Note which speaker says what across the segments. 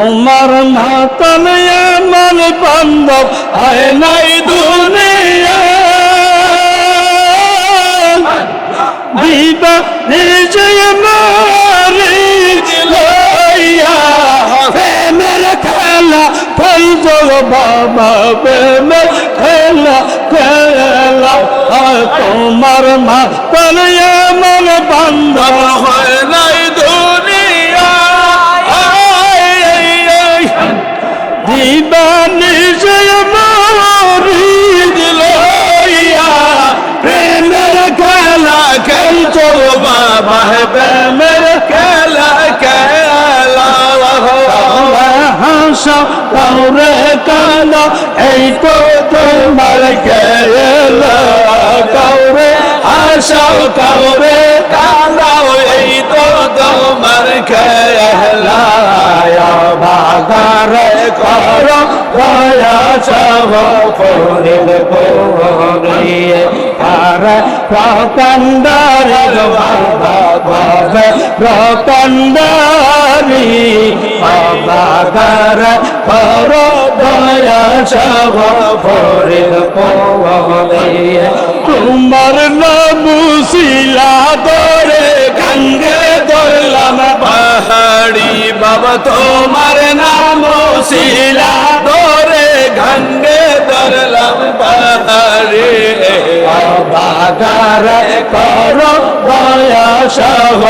Speaker 1: তোমার মাতন এমন বান্ধব হয় নাই দুনিয়া। নিজে মারি বাবা, প্রেমের খেলা খেলা। তোমার মাতন এমন বান্ধব। খেলা বাগার কর, দয়া সব পরিল পরিয়ে আর প্রকন্দারি বাবা প্রকন্দারি কর, দয়া সব পরিল পরিয়ে তোমার নবুশিলা দরে গঙ্গে দরলাম পাহাড়ি বাবা, তোমার নাম শিলা দরে গঙ্গে দরলাম পাহাড়ি। বাগার কর দয়া সহ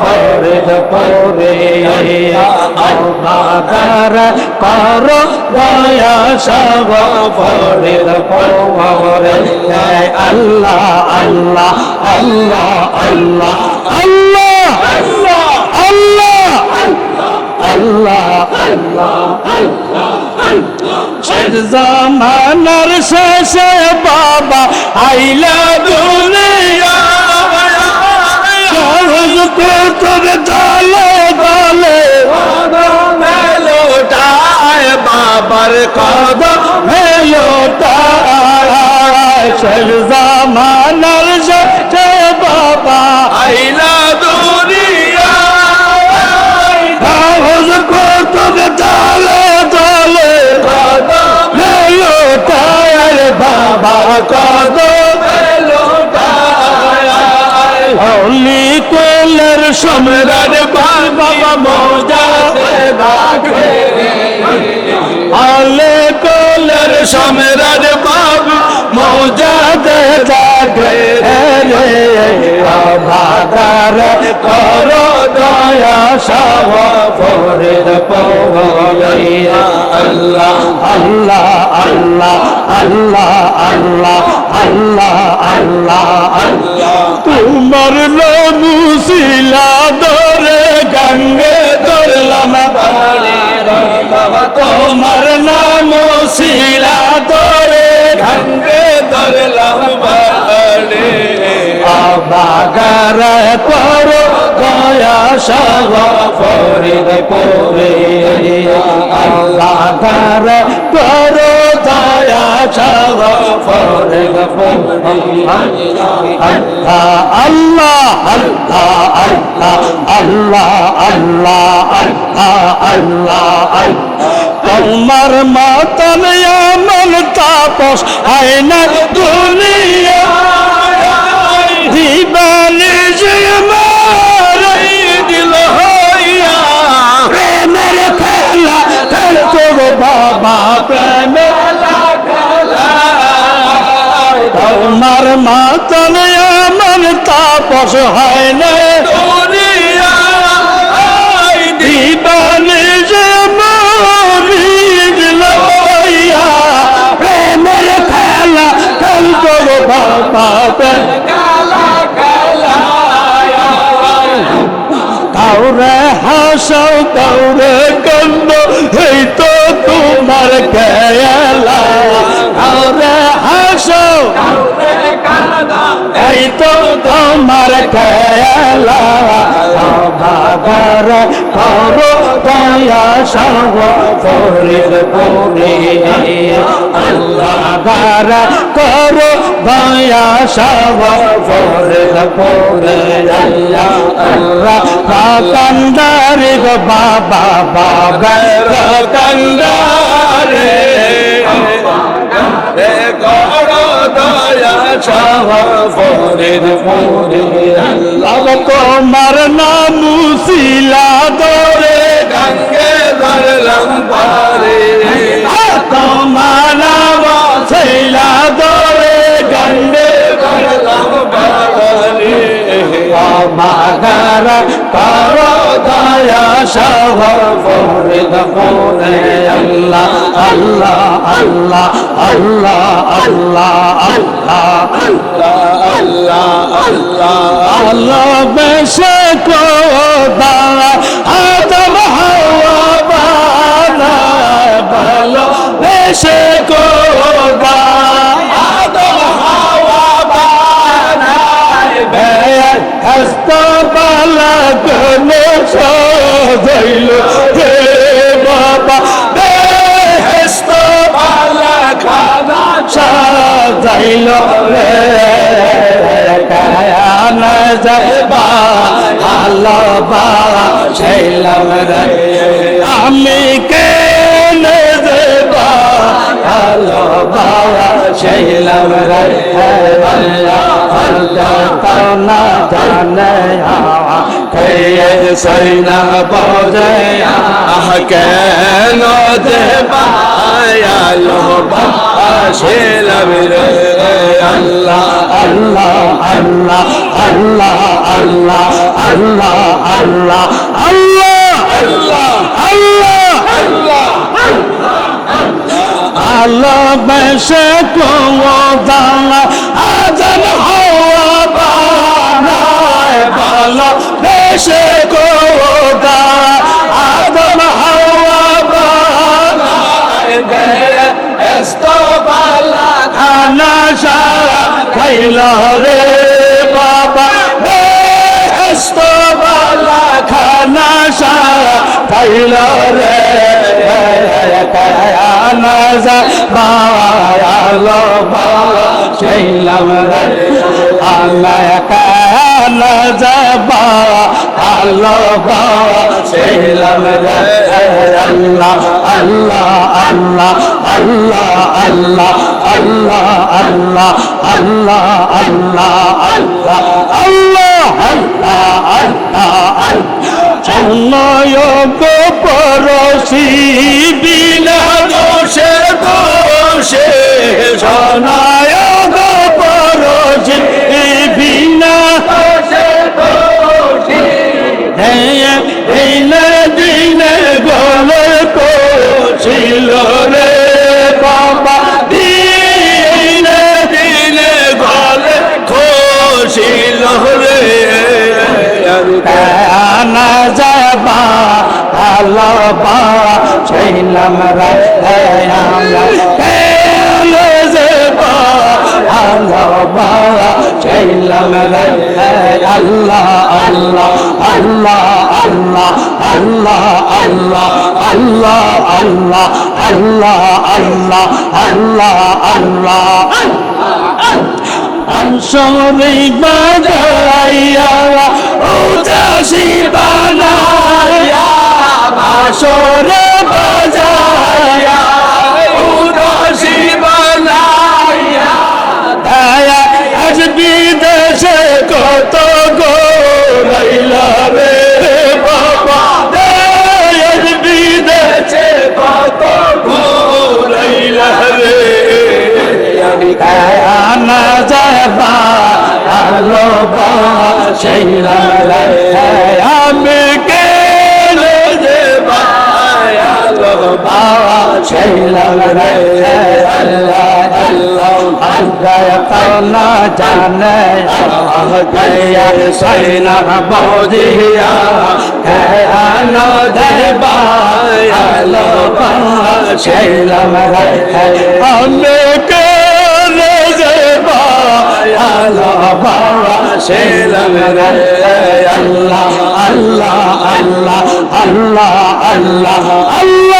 Speaker 1: ফরিদ পরে। বাগার কর দয়া সহ ফরিদ পরে। আল্লাহ আল্লাহ আল্লাহ আল্লাহ আল্লাহ আল্লাহ জামানার শেষে বাবা আইলা দুনিয়া। তোর জালে জালে মেলোটায় বাবার কদম মেলোটায়। জামানা হলি কোলের সম্রাট বাবা মজা হলে কোলের সম্রাট বাবা মজা দে রে করো দয়া সব ফরিদ পৌলিয়া আল্লাহ আল্লাহ আল্লাহ। আল্লাহ আল্লাহ আল্লাহ আল্লাহ আল্লাহ তোমার নমুশিলা ধরে গঙ্গে ধরলাম। তোমার নাম শিলা ধরে গঙ্গে ধরলাম বাড়ে। আবাগার পরো গয়া সব পরে পরে আবাগার পর ফরিদ আল্লাহ আল্লাহ আল্লাহ আল্লাহ আল্লাহ আল্লাহ আল্লাহ তোমার মাতাল এমন তাপস হয় দুনিয়া। মাতালে আমার তাপস হয় না। দিবানে যে মরিয়া প্রেমের খেলা খেল করো বাবা কাউরে হাসাও কাউরে গেলা বাবার কর দয়া সব ফরির পুরে আল্লাহ বার কর দয়া সব ফরির পুরে আল্লাহ আল্লাহ কাকান্দার বাবা বাবা কাকান্দারে
Speaker 2: রে গর দয়া ছাওয়া পরের মোরে আল্লাহ।
Speaker 1: তোমার নাম শিলা মাগার কর দয়া সব ফরিদ পুরে আল্লাহ আল্লাহ আল্লাহ আল্লাহ আল্লাহ আল্লাহ
Speaker 2: আল্লাহ আল্লাহ
Speaker 1: আল্লাহ বেশে আদম হাওয়া বেশে কো হস্তবালা গনে সজাইল হে বাবা রে হস্তবালা খানা সজাইল রে কায়ানা যাইবা আল্লাহ বা রে আমি কে ছেলাম রে আল্লাহ তানা জানে সৈনা বজে
Speaker 2: আহ কেন দেবায়ালো বাসেলাম রে আল্লাহ
Speaker 1: আল্লাহ আল্লাহ আল্লাহ আল্লাহ আল্লাহ আল্লাহ আল্লাহ আল্লাহ আল্লাহ বেশে কোনো দানা, আজান হওয়া বানায় ভালো বেশে কোনো দানা আদম হওয়া বানায় এস্তবালা খানা সারা খাইল রে বাবা। এস্তবালা খানা সারা খাইল রে কায়ানা যা বায়ালো বাবা ছেলাম রে আল্লাহ কায়ানা যা আল্লাহ বাবা ছেলাম রে আল্লাহ আল্লাহ আল্লাহ আল্লাহ আল্লাহ আল্লাহ আল্লাহ আল্লাহ আল্লাহ আল্লাহ পরশি ভালো বা ছিলাম রে আমরা কেন যাবা ভালো বা ছিলাম রে আল্লাহ আল্লাহ আল্লাহ আল্লাহ আল্লাহ আল্লাহ আল্লাহ আল্লাহ আল্লাহ আল্লাহ আল্লাহ আল্লাহ বাজাইয়া উদাসী বানায়া বাসরে বাজায়া উদাসী বানায়া দয়া, আজ বিদেশে কত গো রইলা রে বাবা। আজ বিদেশে কত গো রইলা রে কায়ানা যাবা আলো বা সেইলা রে। পাওয়া সেই লড়াই আল্লাহ আল্লাহ আল্লাহ তাআলা জানে আহদিয়া সাইনা বদিয়া হে আলো দেবাই আলো পাওয়া সেই লড়াই অনেক রেজবা আলো
Speaker 2: পাওয়া সেই
Speaker 1: আল্লাহ আল্লাহ আল্লাহ আল্লাহ আল্লাহ আল্লাহ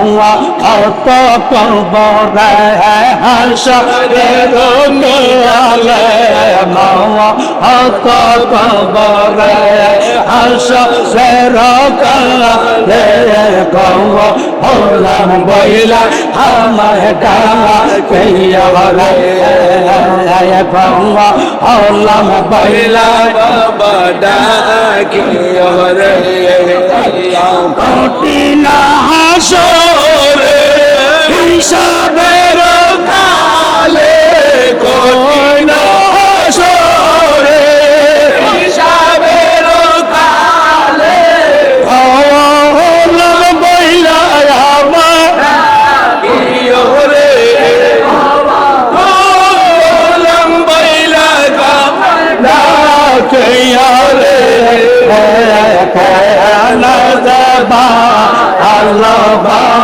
Speaker 1: हुआ तो कबर है हशरे हुआ तो कबर है हशरे गौआ होलम बोला हम डावा कैया गौआ होलम बोला बड़ा
Speaker 2: किया रे कोटी
Speaker 1: ना हाशो সবের কালে কঠিন সরে সবের কালে হল বইলা আমার প্রিয়
Speaker 2: রে হলম বইলা গাকে
Speaker 1: আরে হ্যাঁ হ্যাঁ না যাবা আল্লাহ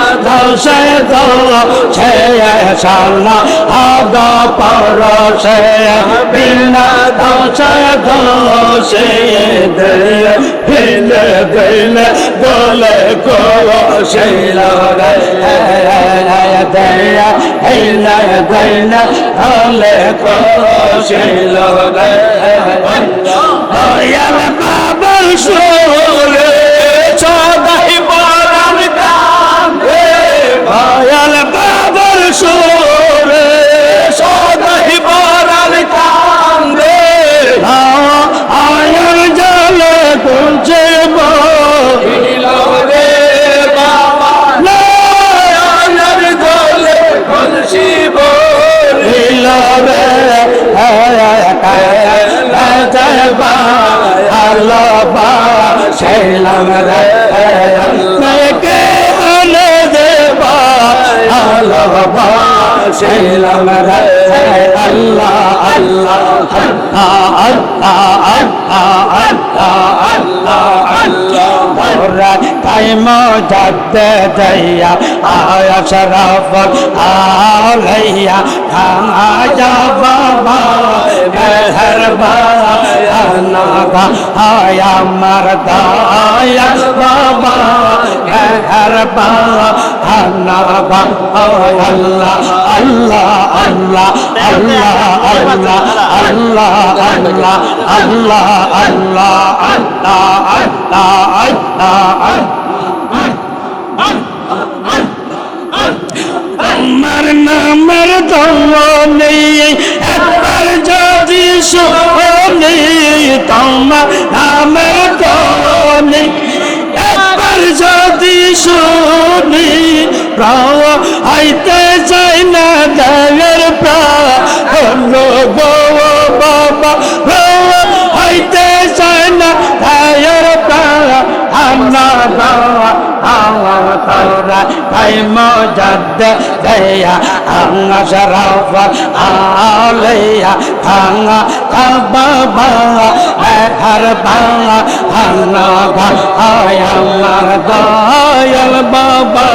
Speaker 1: পরশে দোছে শালা আদ পরশে বিনা দোছে দোষে দে দিল দিল দোল কো শিলা দয়া হিল দিল দোল কো শিলা ছেলাম রে মেকে আনে দেবা আল্লাহ ছেলাম রে আল্লাহ আল্লাহ আল্লাহ আল্লাহ আল্লাহ আল্লাহ আল্লাহ তাই মজাতে দইয়া আয়া শরফ আলাইয়া খানা বাবা মেহরবা নাগা আয়া মরদায়া বাবা মেহরবা নাগা আল্লাহ আল্লাহ আল্লাহ আল্লাহ আল্লাহ আল্লাহ আল্লাহ আমার দৌনি একবার যদি শুনি তোমার নামের দৌনি একবার যদি শুনি, প্রায় আইতে চাই না, দেবের প্রাণ বাবা। ভাই মজাদ দেয়া আঙ্গা শরফ আলিয়া ভাঙা বাবা হর বাংলা ভাঙা ভাই আমার দয়াল বাবা।